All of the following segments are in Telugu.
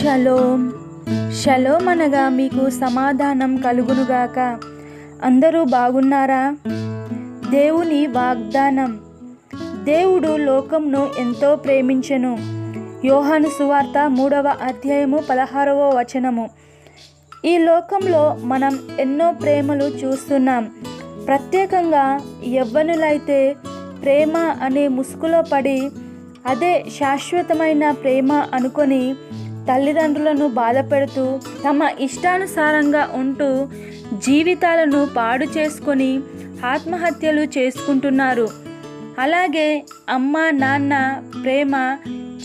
షలోం షలోం అనగా మీకు సమాధానం కలుగునుగాక. అందరూ బాగున్నారా? దేవుని వాగ్దానం. దేవుడు లోకంను ఎంతో ప్రేమించెను. యోహాను సువార్త మూడవ అధ్యాయము పదహారవ వచనము. ఈ లోకంలో మనం ఎన్నో ప్రేమలు చూస్తున్నాం. ప్రత్యేకంగా యవ్వనులైతే ప్రేమ అనే ముసుగులో పడి అదే శాశ్వతమైన ప్రేమ అనుకొని తల్లిదండ్రులను బాధపెడుతూ తమ ఇష్టానుసారంగా ఉంటూ జీవితాలను పాడు చేసుకొని ఆత్మహత్యలు చేసుకుంటున్నారు. అలాగే అమ్మ నాన్న ప్రేమ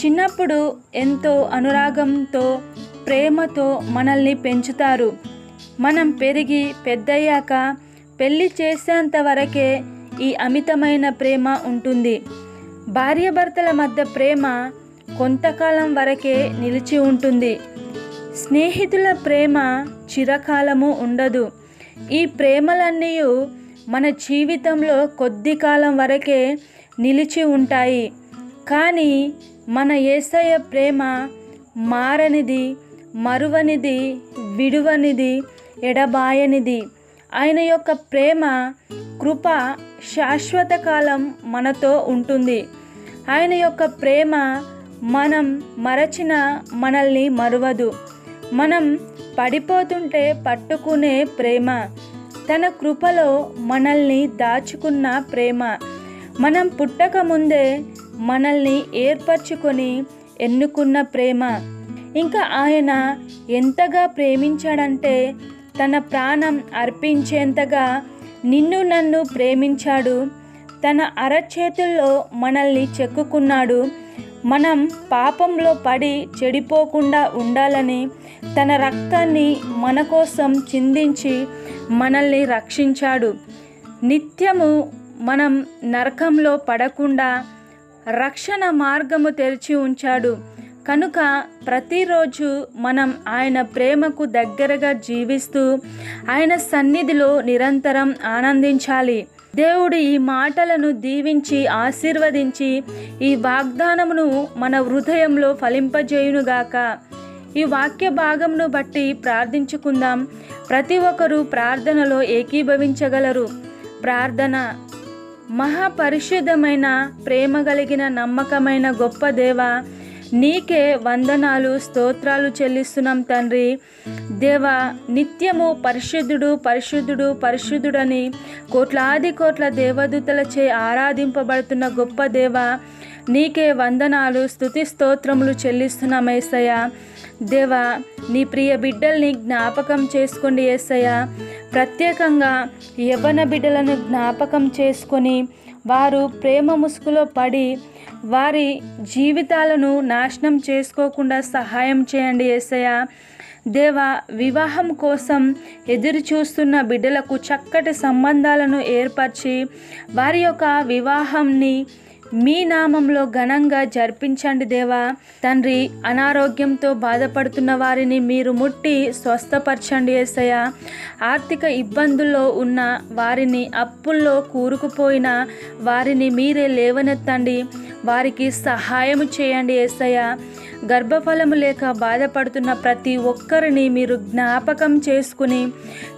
చిన్నప్పుడు ఎంతో అనురాగంతో ప్రేమతో మనల్ని పెంచుతారు. మనం పెరిగి పెద్దయ్యాక పెళ్ళి చేసేంత వరకే ఈ అమితమైన ప్రేమ ఉంటుంది. భార్యాభర్తల మధ్య ప్రేమ కొంతకాలం వరకే నిలిచి ఉంటుంది. స్నేహితుల ప్రేమ చిరకాలము ఉండదు. ఈ ప్రేమలన్నీ మన జీవితంలో కొద్ది కాలం వరకే నిలిచి ఉంటాయి. కానీ మన ఏసయ ప్రేమ మారనిది మరువనిది విడువనిది ఎడబాయనిది. ఆయన యొక్క ప్రేమ కృప శాశ్వత కాలం మనతో ఉంటుంది. ఆయన యొక్క ప్రేమ మనం మరచిన మనల్ని మరువదు. మనం పడిపోతుంటే పట్టుకునే ప్రేమ. తన కృపలో మనల్ని దాచుకున్న ప్రేమ. మనం పుట్టక ముందే మనల్ని ఏర్పరచుకొని ఎన్నుకున్న ప్రేమ. ఇంకా ఆయన ఎంతగా ప్రేమించాడంటే తన ప్రాణం అర్పించేంతగా నిన్ను నన్ను ప్రేమించాడు. తన అరచేతుల్లో మనల్ని చెక్కుకున్నాడు. మనం పాపంలో పడి చెడిపోకుండా ఉండాలని తన రక్తాన్ని మన కోసం చిందించి మనల్ని రక్షించాడు. నిత్యము మనం నరకంలో పడకుండా రక్షణ మార్గము తెరిచి ఉంచాడు. కనుక ప్రతిరోజు మనం ఆయన ప్రేమకు దగ్గరగా జీవిస్తూ ఆయన సన్నిధిలో నిరంతరం ఆనందించాలి. దేవుడు ఈ మాటలను దీవించి ఆశీర్వదించి ఈ వాగ్దానమును మన హృదయంలో ఫలింపజేయునుగాక. ఈ వాక్య భాగంను బట్టి ప్రార్థించుకుందాం. ప్రతి ఒక్కరూ ప్రార్థనలో ఏకీభవించగలరు. ప్రార్థన. మహాపరిశుద్ధమైన ప్రేమ కలిగిన నమ్మకమైన గొప్ప దేవ నీకే వందనాలు స్తోత్రాలు చెల్లిస్తున్నాం తండ్రి. దేవ నిత్యము పరిశుద్ధుడు పరిశుద్ధుడు పరిశుద్ధుడని కోట్లాది కోట్ల దేవదూతలచే ఆరాధింపబడుతున్న గొప్ప దేవ నీకే వందనాలు స్థుతి స్తోత్రములు చెల్లిస్తున్నాం ఏసయ్య. దేవా నీ ప్రియ బిడ్డల్ని జ్ఞాపకం చేసుకోండి ఏసయ్య. ప్రత్యేకంగా యవ్వన బిడ్డలను జ్ఞాపకం చేసుకొని వారు ప్రేమ ముసుగులో పడి వారి జీవితాలను నాశనం చేసుకోకుండా సహాయం చేయండి ఏసయ్య. దేవ వివాహం కోసం ఎదురు చూస్తున్న బిడ్డలకు చక్కటి సంబంధాలను ఏర్పరిచి వారి యొక్క వివాహంని మీ నామంలో ఘనంగా జరిపించండి దేవా. తండ్రి అనారోగ్యంతో బాధపడుతున్న వారిని మీరు ముట్టి స్వస్థపరచండి ఏసయ్య. ఆర్థిక ఇబ్బందుల్లో ఉన్న వారిని అప్పుల్లో కూరుకుపోయిన వారిని మీరే లేవనెత్తండి. వారికి సహాయం చేయండి ఏసయ్య. గర్భఫలము లేక బాధపడుతున్న ప్రతి ఒక్కరిని మీరు జ్ఞాపకం చేసుకుని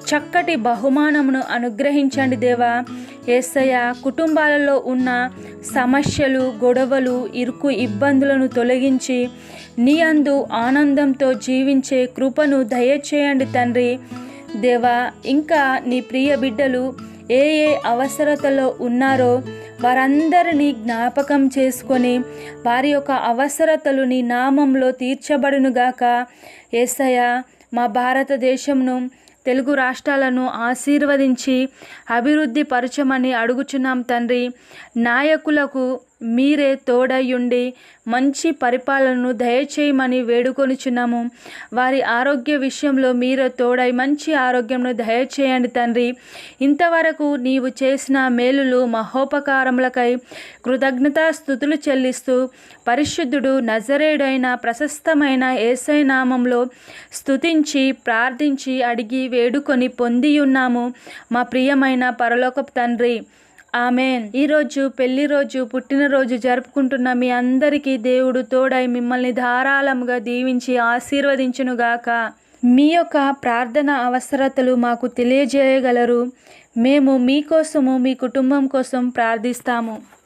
చక్కటి బహుమానమును అనుగ్రహించండి దేవా. ఏసయ్య కుటుంబాలలో ఉన్న సమస్యలు గొడవలు ఇరుకు ఇబ్బందులను తొలగించి నీ అందు ఆనందంతో జీవించే కృపను దయచేయండి తండ్రి. దేవా ఇంకా నీ ప్రియ బిడ్డలు ఏ ఏ అవసరతలో ఉన్నారో వారందరినీ జ్ఞాపకం చేసుకొని వారి యొక్క అవసరతలు నీ నామంలో తీర్చబడునుగాక. ఏసయ మా భారతదేశంను తెలుగు రాష్ట్రాలను ఆశీర్వదించి అభివృద్ధి పరచమని అడుగుచున్నాం తండ్రి. నాయకులకు మీరే తోడయ్యుండి మంచి పరిపాలనను దయచేయమని వేడుకొనిచున్నాము. వారి ఆరోగ్య విషయంలో మీరే తోడై మంచి ఆరోగ్యంను దయచేయండి తండ్రి. ఇంతవరకు నీవు చేసిన మేలులు మహోపకారములకై కృతజ్ఞతా స్థుతులు చెల్లిస్తూ పరిశుద్ధుడు నజరేడైన ప్రశస్తమైన ఏసై నామంలో స్తుతించి ప్రార్థించి అడిగి వేడుకొని పొందియున్నాము. మా ప్రియమైన పరలోకపు తండ్రి ఆమెన్. ఈరోజు పెళ్ళి రోజు పుట్టినరోజు జరుపుకుంటున్న మీ అందరికీ దేవుడు తోడై మిమ్మల్ని ధారాళముగా దీవించి ఆశీర్వదించునుగాక. మీ యొక్క ప్రార్థన అవసరతలు మాకు తెలియజేయగలరు. మేము మీకోసము మీ కుటుంబం కోసం ప్రార్థిస్తాము.